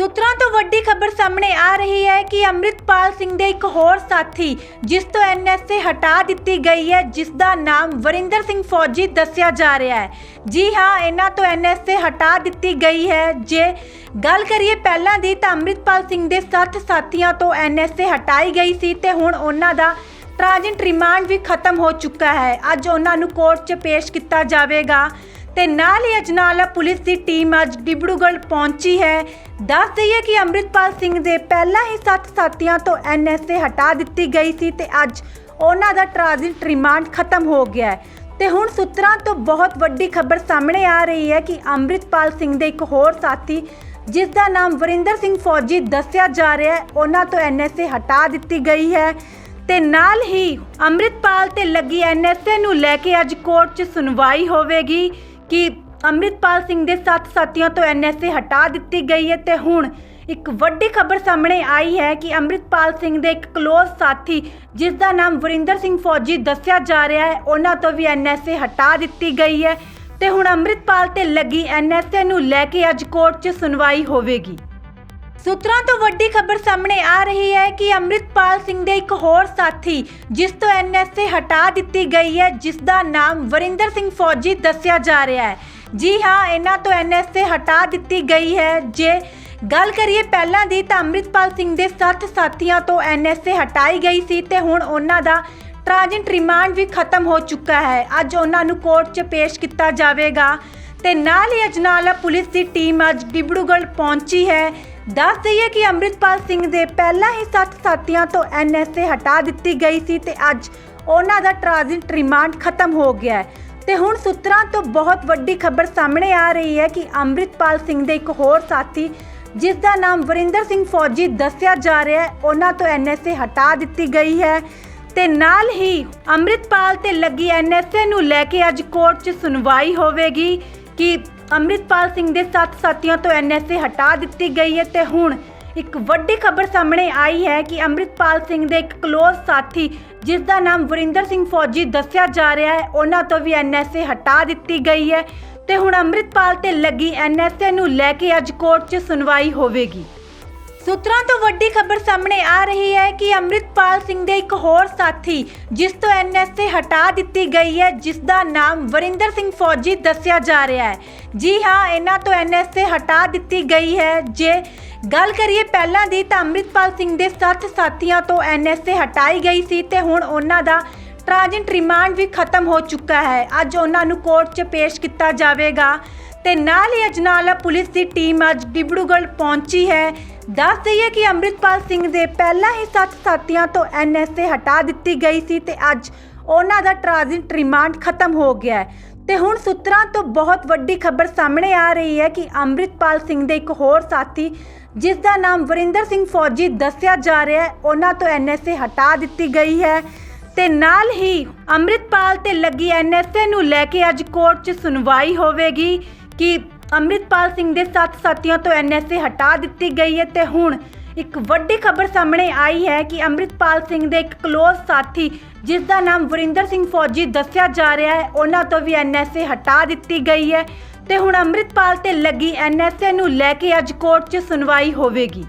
ਸੂਤਰਾਂ ਤੋਂ ਵੱਡੀ ਖਬਰ ਸਾਹਮਣੇ ਆ ਰਹੀ ਹੈ ਕਿ ਅੰਮ੍ਰਿਤਪਾਲ ਸਿੰਘ ਦੇ ਇੱਕ ਹੋਰ ਸਾਥੀ, ਜਿਸ ਤੋਂ ਐਨਐਸਏ ਹਟਾ ਦਿੱਤੀ ਗਈ ਹੈ ਜਿਸ ਦਾ ਨਾਮ ਵਰਿੰਦਰ ਸਿੰਘ ਫੌਜੀ ਦੱਸਿਆ ਜਾ ਰਿਹਾ ਹੈ। ਜੀ ਹਾਂ, ਇਹਨਾਂ ਤੋਂ ਐਨਐਸਏ ਹਟਾ ਦਿੱਤੀ ਗਈ ਹੈ। ਜੇ ਗੱਲ ਕਰੀਏ ਪਹਿਲਾਂ ਦੀ ਤਾਂ ਅੰਮ੍ਰਿਤਪਾਲ ਸਿੰਘ ਦੇ ਸੱਤ ਸਾਥੀਆਂ ਤੋਂ ਐਨਐਸਏ ਹਟਾਈ ਗਈ ਸੀ ਤੇ ਹੁਣ ਉਹਨਾਂ ਦਾ ਟ੍ਰਾਂਜੈਂਟ ਰਿਮਾਂਡ ਵੀ ਖਤਮ ਹੋ ਚੁੱਕਾ ਹੈ। ਅੱਜ ਉਹਨਾਂ ਨੂੰ ਕੋਰਟ 'ਚ ਪੇਸ਼ ਕੀਤਾ ਜਾਵੇਗਾ। ਤੇ ਨਾਲ ਹੀ ਅਜਨਾਲਾ ਪੁਲਿਸ ਦੀ ਟੀਮ ਅੱਜ ਡਿਬੜੂਗੜ੍ਹ ਪਹੁੰਚੀ ਹੈ। ਦੱਸ ਦਈਏ ਕਿ ਅੰਮ੍ਰਿਤਪਾਲ ਸਿੰਘ ਦੇ ਪਹਿਲਾਂ ਹੀ ਸੱਤ ਸਾਥੀਆਂ ਤੋਂ ਐਨਐਸਏ ਹਟਾ ਦਿੱਤੀ ਗਈ ਸੀ ਤੇ ਅੱਜ ਉਹਨਾਂ ਦਾ ਟ੍ਰਾਂਜ਼ਿਟ ਰਿਮਾਂਡ ਖਤਮ ਹੋ ਗਿਆ ਹੈ। ਤੇ ਹੁਣ ਸੂਤਰਾਂ ਤੋਂ ਬਹੁਤ ਵੱਡੀ ਖਬਰ ਸਾਹਮਣੇ ਆ ਰਹੀ ਹੈ ਕਿ ਅੰਮ੍ਰਿਤਪਾਲ ਸਿੰਘ ਦੇ ਇੱਕ ਹੋਰ ਸਾਥੀ, ਜਿਸ ਦਾ ਨਾਮ ਵਰਿੰਦਰ ਸਿੰਘ ਫੌਜੀ ਦੱਸਿਆ ਜਾ ਰਿਹਾ ਹੈ, ਉਹਨਾਂ ਤੋਂ ਐਨਐਸਏ ਹਟਾ ਦਿੱਤੀ ਗਈ ਹੈ। ਤੇ ਨਾਲ ਹੀ ਅੰਮ੍ਰਿਤਪਾਲ ਤੇ ਲੱਗੀ ਐਨਐਸਏ ਨੂੰ ਲੈ ਕੇ ਅੱਜ ਕੋਰਟ 'ਚ ਸੁਣਵਾਈ ਹੋਵੇਗੀ। ਕਿ ਅੰਮ੍ਰਿਤਪਾਲ ਸਿੰਘ ਦੇ ਸੱਤ ਸਾਥੀਆਂ ਤੋਂ ਐਨਐਸਏ ਹਟਾ ਦਿੱਤੀ ਗਈ ਹੈ ਤੇ ਹੁਣ ਇੱਕ ਵੱਡੀ ਖਬਰ ਸਾਹਮਣੇ ਆਈ ਹੈ ਕਿ ਅੰਮ੍ਰਿਤਪਾਲ ਸਿੰਘ ਦੇ ਇੱਕ ਕਲੋਜ਼ ਸਾਥੀ, ਜਿਸ ਦਾ ਨਾਮ ਵਰਿੰਦਰ ਸਿੰਘ ਫੌਜੀ ਦੱਸਿਆ ਜਾ ਰਿਹਾ ਹੈ, ਉਹਨਾਂ ਤੋਂ ਵੀ ਐਨਐਸਏ ਹਟਾ ਦਿੱਤੀ ਗਈ ਹੈ ਤੇ ਹੁਣ ਅੰਮ੍ਰਿਤਪਾਲ ਤੇ ਲੱਗੀ ਐਨਐਸਏ ਨੂੰ ਲੈ ਕੇ ਅੱਜ ਕੋਰਟ 'ਚ ਸੁਣਵਾਈ ਹੋਵੇਗੀ। ਸੂਤਰਾਂ ਤੋਂ ਵੱਡੀ ਖਬਰ ਸਾਹਮਣੇ ਆ ਰਹੀ ਹੈ ਕਿ ਅੰਮ੍ਰਿਤਪਾਲ ਸਿੰਘ ਦੇ ਇੱਕ ਹੋਰ ਸਾਥੀ, ਜਿਸ ਤੋਂ ਐਨਐਸਏ ਹਟਾ ਦਿੱਤੀ ਗਈ ਹੈ, ਜਿਸ ਦਾ ਨਾਮ ਵਰਿੰਦਰ ਸਿੰਘ ਫੌਜੀ ਦੱਸਿਆ ਜਾ ਰਿਹਾ ਹੈ। ਜੀ ਹਾਂ, ਇਹਨਾਂ ਤੋਂ ਐਨਐਸਏ ਹਟਾ ਦਿੱਤੀ ਗਈ ਹੈ। ਜੇ ਗੱਲ ਕਰੀਏ ਪਹਿਲਾਂ ਦੀ ਤਾਂ ਅੰਮ੍ਰਿਤਪਾਲ ਸਿੰਘ ਦੇ ਸੱਤ ਸਾਥੀਆਂ ਤੋਂ ਐਨਐਸਏ ਹਟਾਈ ਗਈ ਸੀ ਤੇ ਹੁਣ ਉਹਨਾਂ ਦਾ ਟ੍ਰਾਂਜੈਂਟ ਰਿਮਾਂਡ ਵੀ ਖਤਮ ਹੋ ਚੁੱਕਾ ਹੈ। ਅੱਜ ਉਹਨਾਂ ਨੂੰ ਕੋਰਟ 'ਚ ਪੇਸ਼ ਕੀਤਾ ਜਾਵੇਗਾ। ਤੇ ਨਾਲ ਹੀ ਅਜਨਾਲਾ ਪੁਲਿਸ ਦੀ ਟੀਮ ਅੱਜ ਡਿਬੜੂਗੜ੍ਹ ਪਹੁੰਚੀ ਹੈ। ਦੱਸ ਦਈਏ ਕਿ ਅੰਮ੍ਰਿਤਪਾਲ ਸਿੰਘ ਦੇ ਪਹਿਲਾਂ ਹੀ ਸੱਤ ਸਾਥੀਆਂ ਤੋਂ ਐਨਐਸਏ ਹਟਾ ਦਿੱਤੀ ਗਈ ਸੀ ਤੇ ਅੱਜ ਉਹਨਾਂ ਦਾ ਟ੍ਰਾਂਜ਼ਿਟ ਰਿਮਾਂਡ ਖਤਮ ਹੋ ਗਿਆ ਹੈ। ਤੇ ਹੁਣ ਸੂਤਰਾਂ ਤੋਂ ਬਹੁਤ ਵੱਡੀ ਖਬਰ ਸਾਹਮਣੇ ਆ ਰਹੀ ਹੈ ਕਿ ਅੰਮ੍ਰਿਤਪਾਲ ਸਿੰਘ ਦੇ ਇੱਕ ਹੋਰ ਸਾਥੀ, ਜਿਸ ਦਾ ਨਾਮ ਵਰਿੰਦਰ ਸਿੰਘ ਫੌਜੀ ਦੱਸਿਆ ਜਾ ਰਿਹਾ ਹੈ, ਉਹਨਾਂ ਤੋਂ ਐਨਐਸਏ ਹਟਾ ਦਿੱਤੀ ਗਈ ਹੈ। ਤੇ ਨਾਲ ਹੀ ਅੰਮ੍ਰਿਤਪਾਲ ਤੇ ਲੱਗੀ ਐਨਐਸਏ ਨੂੰ ਲੈ ਕੇ ਅੱਜ ਕੋਰਟ 'ਚ ਸੁਣਵਾਈ ਹੋਵੇਗੀ ਕਿ ਅੰਮ੍ਰਿਤਪਾਲ ਸਿੰਘ ਦੇ ਸੱਤ ਸਾਥੀਆਂ ਤੋਂ ਐਨਐਸਏ ਹਟਾ ਦਿੱਤੀ ਗਈ ਹੈ ਤੇ ਹੁਣ ਇੱਕ ਵੱਡੀ ਖਬਰ ਸਾਹਮਣੇ ਆਈ ਹੈ ਕਿ ਅੰਮ੍ਰਿਤਪਾਲ ਸਿੰਘ ਦੇ ਇੱਕ ਕਲੋਜ਼ ਸਾਥੀ, ਜਿਸ ਦਾ ਨਾਮ ਵਰਿੰਦਰ ਸਿੰਘ ਫੌਜੀ ਦੱਸਿਆ ਜਾ ਰਿਹਾ ਹੈ, ਉਹਨਾਂ ਤੋਂ ਵੀ ਐਨਐਸਏ ਹਟਾ ਦਿੱਤੀ ਗਈ ਹੈ ਤੇ ਹੁਣ ਅੰਮ੍ਰਿਤਪਾਲ ਤੇ ਲੱਗੀ ਐਨਐਸਏ ਨੂੰ ਲੈ ਕੇ ਅੱਜ ਕੋਰਟ 'ਚ ਸੁਣਵਾਈ ਹੋਵੇਗੀ। ਸੂਤਰਾਂ ਤੋਂ ਵੱਡੀ ਖਬਰ ਸਾਹਮਣੇ ਆ ਰਹੀ ਹੈ ਕਿ ਅੰਮ੍ਰਿਤਪਾਲ ਸਿੰਘ ਦੇ ਇੱਕ ਹੋਰ ਸਾਥੀ ਜਿਸ ਤੋਂ ਐਨਐਸਏ ਹਟਾ ਦਿੱਤੀ ਗਈ ਹੈ, ਜਿਸ ਦਾ ਨਾਮ ਵਰਿੰਦਰ ਸਿੰਘ ਫੌਜੀ ਦੱਸਿਆ ਜਾ ਰਿਹਾ ਹੈ। ਜੀ ਹਾਂ, ਇਹਨਾਂ ਤੋਂ ਐਨਐਸਏ ਹਟਾ ਦਿੱਤੀ ਗਈ ਹੈ। ਜੇ ਗੱਲ ਕਰੀਏ ਪਹਿਲਾਂ ਦੀ ਤਾਂ ਅੰਮ੍ਰਿਤਪਾਲ ਸਿੰਘ ਦੇ ਸੱਤ ਸਾਥੀਆਂ ਤੋਂ ਐਨਐਸਏ ਹਟਾਈ ਗਈ ਸੀ ਤੇ ਹੁਣ ਉਹਨਾਂ ਦਾ ਟ੍ਰਾਂਜੈਂਟ ਰਿਮਾਂਡ ਵੀ ਖਤਮ ਹੋ ਚੁੱਕਾ ਹੈ। ਅੱਜ ਉਹਨਾਂ ਨੂੰ ਕੋਰਟ 'ਚ ਪੇਸ਼ ਕੀਤਾ ਜਾਵੇਗਾ। ਤੇ ਨਾਲ ਹੀ ਅਜਨਾਲਾ ਪੁਲਿਸ ਦੀ ਟੀਮ ਅੱਜ ਡਿਬੜੂਗੜ੍ਹ ਪਹੁੰਚੀ ਹੈ। ਦੱਸ ਦਈਏ ਕਿ ਅੰਮ੍ਰਿਤਪਾਲ ਸਿੰਘ ਦੇ ਪਹਿਲਾਂ ਹੀ ਸੱਤ ਸਾਥੀਆਂ ਤੋਂ ਐਨਐਸਏ ਹਟਾ ਦਿੱਤੀ ਗਈ ਸੀ ਤੇ ਅੱਜ ਉਹਨਾਂ ਦਾ ਟ੍ਰਾਂਜ਼ਿਟ ਰਿਮਾਂਡ ਖਤਮ ਹੋ ਗਿਆ ਹੈ। ਤੇ ਹੁਣ ਸੂਤਰਾਂ ਤੋਂ ਬਹੁਤ ਵੱਡੀ ਖਬਰ ਸਾਹਮਣੇ ਆ ਰਹੀ ਹੈ ਕਿ ਅੰਮ੍ਰਿਤਪਾਲ ਸਿੰਘ ਦੇ ਇੱਕ ਹੋਰ ਸਾਥੀ, ਜਿਸ ਦਾ ਨਾਮ ਵਰਿੰਦਰ ਸਿੰਘ ਫੌਜੀ ਦੱਸਿਆ ਜਾ ਰਿਹਾ ਹੈ, ਉਹਨਾਂ ਤੋਂ ਐਨਐਸਏ ਹਟਾ ਦਿੱਤੀ ਗਈ ਹੈ। ਤੇ ਨਾਲ ਹੀ ਅੰਮ੍ਰਿਤਪਾਲ ਤੇ ਲੱਗੀ ਐਨਐਸਏ ਨੂੰ ਲੈ ਕੇ ਅੱਜ ਕੋਰਟ 'ਚ ਸੁਣਵਾਈ ਹੋਵੇਗੀ ਕਿ ਅੰਮ੍ਰਿਤਪਾਲ ਸਿੰਘ ਦੇ ਸੱਤ ਸਾਥੀਆਂ ਤੋਂ ਐਨਐਸਏ ਹਟਾ ਦਿੱਤੀ ਗਈ ਹੈ ਤੇ ਹੁਣ ਇੱਕ ਵੱਡੀ ਖਬਰ ਸਾਹਮਣੇ ਆਈ ਹੈ ਕਿ ਅੰਮ੍ਰਿਤਪਾਲ ਸਿੰਘ ਦੇ ਇੱਕ ਕਲੋਜ਼ ਸਾਥੀ, ਜਿਸ ਦਾ ਨਾਮ ਵਰਿੰਦਰ ਸਿੰਘ ਫੌਜੀ ਦੱਸਿਆ ਜਾ ਰਿਹਾ ਹੈ, ਉਹਨਾਂ ਤੋਂ ਵੀ ਐਨਐਸਏ ਹਟਾ ਦਿੱਤੀ ਗਈ ਹੈ ਤੇ ਹੁਣ ਅੰਮ੍ਰਿਤਪਾਲ ਤੇ ਲੱਗੀ ਐਨਐਸਏ ਨੂੰ ਲੈ ਕੇ ਅੱਜ ਕੋਰਟ 'ਚ ਸੁਣਵਾਈ ਹੋਵੇਗੀ।